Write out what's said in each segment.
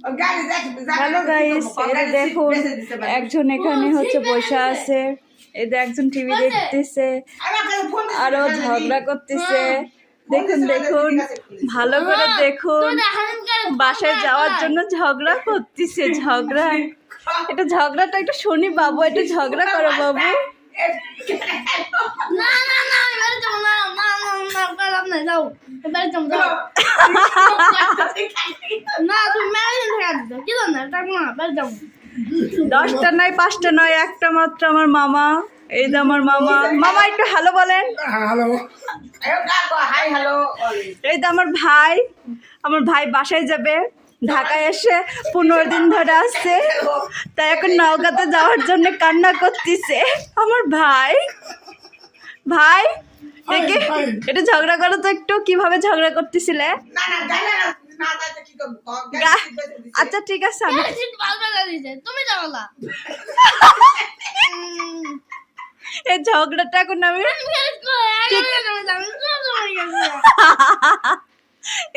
Hello guys এটা দেখুন একজন এখানে হচ্ছে বসে আছে এটা একজন টিভি দেখতেছে আরও ঝগড়া করতেছে দেখুন দেখুন ভালো করে দেখুন বাসায় যাওয়ার জন্য ঝগড়া করতেছে ঝগড়া এটা ঝগড়াটা একটু শুনি বাবু একটু ঝগড়া করো বাবু না না না তুমি ম্যাগাজিন থেকে দিতে কি জানো তার না এবারে যাব দশটা নয় পাঁচটা নয় একটা মাত্র আমার মামা এই যে আমার মামা। মামা একটু হ্যালো বলেন। হ্যালো এই তো আমার ভাই আমার ভাই বাসায় যাবে ঢাকায় এসে পনেরো দিন ধরে আসছে তাই এখন নওগাঁতে যাওয়ার জন্য কান্না করতেছে। আমার ভাই ভাই দেখে এটা ঝগড়া করো তো একটু কীভাবে ঝগড়া করতেছিলে? আচ্ছা ঠিক আছে আমি তুমি না। এই ঝগড়াটা এখন আমি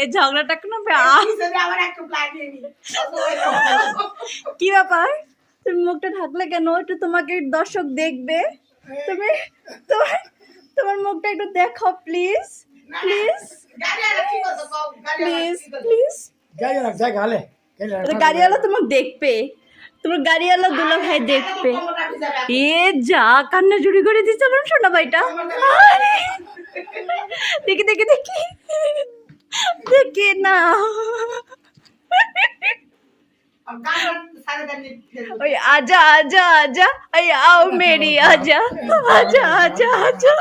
এই ঝগড়াটা এখন কি ব্যাপার? তুমি মুখটা ঢাকলে কেন? একটু তোমাকে দর্শক দেখবে। তুমি তোমার তোমার মুখটা একটু দেখো প্লিজ প্লিজ প্লিজ গাড়িওয়ালা তোমাকে দেখবে তোমার গাড়িওয়ালা দুলা ভাই দেখবে এ যা কান্না জুড়ি করে দিচ্ছে আমার সোনা ভাইটা দেখি দেখি দেখি দেখি না ওই আজা আজা আজা আই আও মেরি আজা আজা আজা আজা